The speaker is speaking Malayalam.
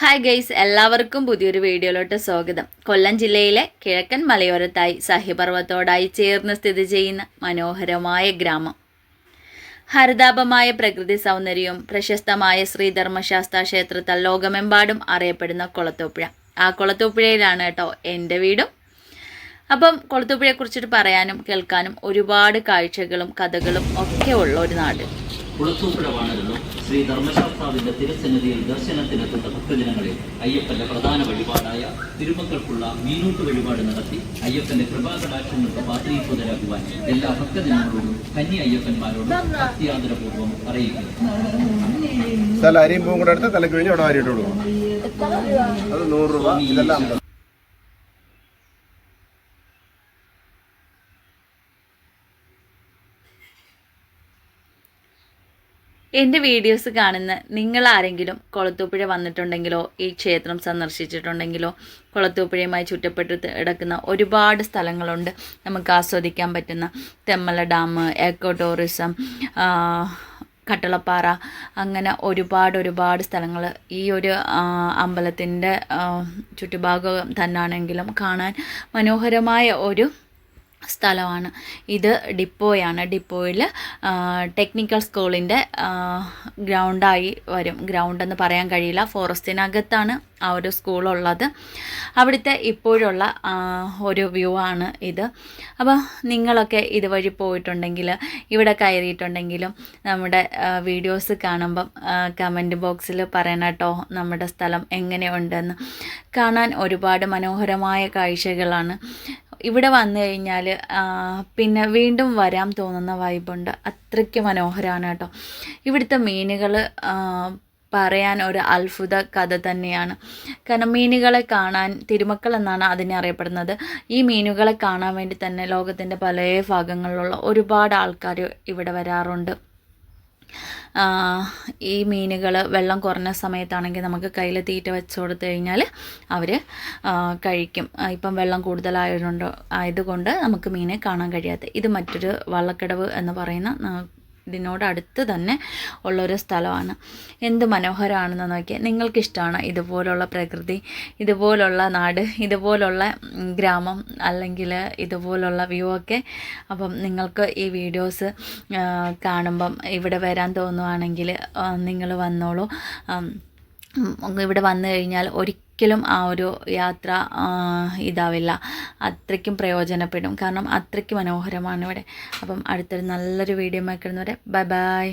ഹായ് ഗൈസ് എല്ലാവർക്കും പുതിയൊരു വീഡിയോയിലോട്ട് സ്വാഗതം. കൊല്ലം ജില്ലയിലെ കിഴക്കൻ മലയോരത്തായി സഹ്യപർവത്തോടായി ചേർന്ന് സ്ഥിതി ചെയ്യുന്ന മനോഹരമായ ഗ്രാമം. ഹരിതാപമായ പ്രകൃതി സൗന്ദര്യവും പ്രശസ്തമായ ശ്രീധർമ്മശാസ്ത്ര ക്ഷേത്രത്താൽ ലോകമെമ്പാടും അറിയപ്പെടുന്ന കുളത്തൂപ്പുഴ. ആ കുളത്തൂപ്പുഴയിലാണ് കേട്ടോ എന്റെ വീടും. അപ്പം കുളത്തൂപ്പുഴയെക്കുറിച്ചിട്ട് പറയാനും കേൾക്കാനും ഒരുപാട് കാഴ്ചകളും കഥകളും ഒക്കെ ഉള്ള ഒരു നാട്. കുളത്തൂപ്പുഴ ശ്രീ ധർമ്മശാസ്താവിന്റെ തിരുസന്നിധിയിൽ ദർശനത്തിനെത്തുന്ന ഭക്തജനങ്ങളിൽ അയ്യപ്പന്റെ പ്രധാന വഴിപാടായ തിരുമക്കൾക്കുള്ള മീനൂട്ട് വഴിപാട് നടത്തി അയ്യപ്പന്റെ കൃപാകടാക്ഷങ്ങൾക്ക് പാത്രീഭൂതരാകുവാൻ എല്ലാ ഭക്തജനങ്ങളോടും കന്നി അയ്യപ്പന്മാരോടും അത്യാദരപൂർവം അറിയിക്കുന്നു. പൂവും കൂടെ അത് രൂപ. ഇതെല്ലാം എന്റെ വീഡിയോസ് കാണുന്ന നിങ്ങൾ ആരെങ്കിലും കൊളത്തൂപ്പുഴ വന്നിട്ടുണ്ടെങ്കിലോ ഈ ക്ഷേത്രം സന്ദർശിച്ചിട്ടുണ്ടെങ്കിലോ കൊളത്തൂപ്പുഴയുമായി ചുറ്റപ്പെട്ട് കിടക്കുന്ന ഒരുപാട് സ്ഥലങ്ങളുണ്ട്. നമുക്ക് ആസ്വദിക്കാൻ പറ്റുന്ന Thenmala dam eco tourism Kattalappara അങ്ങനെ ഒരുപാട് ഒരുപാട് സ്ഥലങ്ങൾ ഈ ഒരു അമ്പലത്തിന്റെ ചുറ്റുഭാഗം തന്നാണെങ്കിലും കാണാൻ മനോഹരമായ ഒരു സ്ഥലമാണ്. ഇത് ഡിപ്പോയാണ്. ഡിപ്പോയിൽ ടെക്നിക്കൽ സ്കൂളിന്റെ ഗ്രൗണ്ടായി വരും. ഗ്രൗണ്ട് എന്ന് പറയാൻ കഴിയില്ല. ഫോറസ്റ്റിനകത്താണ് ആ ഒരു സ്കൂളുള്ളത് അവിടുത്തെ ഇപ്പോഴുള്ള ഒരു വ്യൂ ആണ് ഇത്. അപ്പോൾ നിങ്ങളൊക്കെ ഇതുവഴി പോയിട്ടുണ്ടെങ്കിൽ ഇവിടെ കയറിയിട്ടുണ്ടെങ്കിലും നമ്മുടെ വീഡിയോസ് കാണുമ്പം കമന്റ് ബോക്സിൽ പറയണം കേട്ടോ നമ്മുടെ സ്ഥലം എങ്ങനെയുണ്ടെന്ന്. കാണാൻ ഒരുപാട് മനോഹരമായ കാഴ്ചകളാണ്. ഇവിടെ വന്നു കഴിഞ്ഞാൽ പിന്നെ വീണ്ടും വരാൻ തോന്നുന്ന വൈബുണ്ട് അത്രയ്ക്ക് മനോഹരമാണ് കേട്ടോ. ഇവിടുത്തെ മീനുകൾ പറയാൻ ഒരു അത്ഭുത കഥ തന്നെയാണ്. കാരണം മീനുകളെ കാണാൻ തിരുമക്കൾ എന്നാണ് അതിനെ അറിയപ്പെടുന്നത്. ഈ മീനുകളെ കാണാൻ വേണ്ടി തന്നെ ലോകത്തിന്റെ പല ഭാഗങ്ങളിലുള്ള ഒരുപാട് ആൾക്കാർ ഇവിടെ വരാറുണ്ട്. ഈ മീനുകൾ വെള്ളം കുറഞ്ഞ സമയത്താണെങ്കിൽ നമുക്ക് കയ്യിൽ തീറ്റ വെച്ച് കൊടുത്തു കഴിഞ്ഞാൽ അവർ കഴിക്കും. ഇപ്പം വെള്ളം കൂടുതലായതുകൊണ്ട് ആയതുകൊണ്ട് നമുക്ക് മീനെ കാണാൻ കഴിയാത്ത. ഇത് മറ്റൊരു വള്ളക്കടവ് എന്ന് പറയുന്ന ഇതിനോട് അടുത്ത് തന്നെ ഉള്ളൊരു സ്ഥലമാണ്. എന്ത് മനോഹരമാണെന്ന് നോക്കിയാൽ നിങ്ങൾക്കിഷ്ടമാണ് ഇതുപോലുള്ള പ്രകൃതി ഇതുപോലുള്ള നാട് ഇതുപോലുള്ള ഗ്രാമം അല്ലെങ്കിൽ ഇതുപോലുള്ള വ്യൂ ഒക്കെ? അപ്പം നിങ്ങൾക്ക് ഈ വീഡിയോസ് കാണുമ്പം ഇവിടെ വരാൻ തോന്നുവാണെങ്കിൽ നിങ്ങൾ വന്നോളൂ. ഇവിടെ വന്നു കഴിഞ്ഞാൽ ഒരിക്കലും ആ ഒരു യാത്ര ഇതാവില്ല. അത്രയ്ക്കും പ്രയോജനപ്പെടും. കാരണം അത്രയ്ക്ക് മനോഹരമാണ് ഇവിടെ. അപ്പം അടുത്തൊരു നല്ലൊരു വീഡിയോ ആക്കുന്നവരെ ബൈ ബൈ.